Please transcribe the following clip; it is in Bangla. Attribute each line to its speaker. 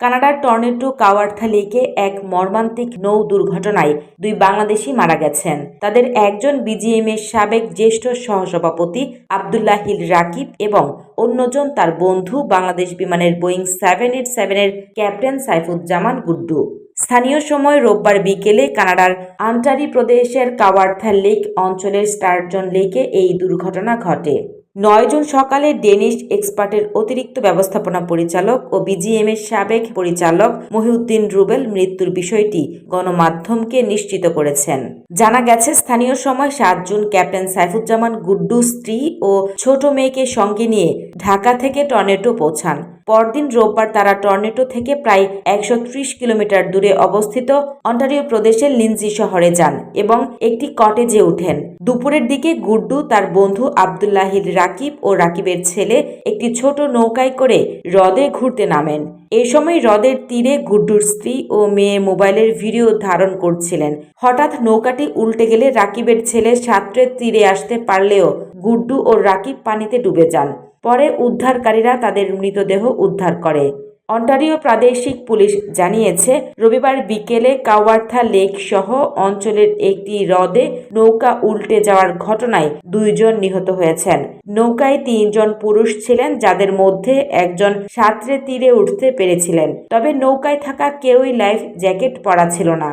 Speaker 1: কানাডার টর্নেটো কাওয়ার্থা লেকে এক মর্মান্তিক নৌ দুর্ঘটনায় দুই বাংলাদেশি মারা গেছেন। তাদের একজন বিজিএমের সাবেক জ্যেষ্ঠ সহসভাপতি আবদুল্লাহিল রাকিব এবং অন্যজন তার বন্ধু বাংলাদেশ বিমানের বোয়িং সেভেন এইট সেভেনের ক্যাপ্টেন সাইফুজ্জামান গুড্ডু। স্থানীয় সময় রোববার বিকেলে কানাডার আন্টারি প্রদেশের কাওয়ার্থা লেক অঞ্চলের স্টারজন লেকে এই দুর্ঘটনা ঘটে। নয়জন সকালে ডেনিশ এক্সপার্টের অতিরিক্ত ব্যবস্থাপনা পরিচালক ও বিজিএম এর সাবেক পরিচালক মহিউদ্দিন রুবেল মৃত্যুর বিষয়টি গণমাধ্যমকে নিশ্চিত করেছেন। জানা গেছে, স্থানীয় সময় সাত জুন ক্যাপ্টেন সাইফুজ্জামান গুড্ডু স্ত্রী ও ছোট মেয়েকে সঙ্গে নিয়ে ঢাকা থেকে টর্নেটো পৌঁছান। পরদিন রোববার তারা টর্নেটো থেকে প্রায় একশো ত্রিশ কিলোমিটার দূরে অবস্থিত অন্টারিও প্রদেশের লিনজি শহরে যান এবং একটি কটেজে ওঠেন দুপুরের দিকে গুড্ডু তার বন্ধু আবদুল্লাহিল রাকিব ও রাকিবের ছেলে একটি ছোট নৌকায় করে হ্রদে ঘুরতে নামেন। এ সময় হ্রদের তীরে গুড্ডুর স্ত্রী ও মেয়ে মোবাইলের ভিডিও ধারণ করছিলেন। হঠাৎ নৌকাটি উল্টে গেলে রাকিবের ছেলে সাঁতরে তীরে আসতে পারলেও গুড্ডু ও রাকিব পানিতে ডুবে যান। পরে উদ্ধারকারীরা তাদের মৃতদেহ উদ্ধার করে। অন্টারিও প্রাদেশিক পুলিশ জানিয়েছে, রবিবার বিকেলে কাওয়ার্থা লেক সহ অঞ্চলের একটি হ্রদে নৌকা উল্টে যাওয়ার ঘটনায় দুইজন নিহত হয়েছেন। নৌকায় তিনজন পুরুষ ছিলেন, যাদের মধ্যে একজন সাঁতরে তীরে উঠতে পেরেছিলেন। তবে নৌকায় থাকা কেউই লাইফ জ্যাকেট পরা ছিল না।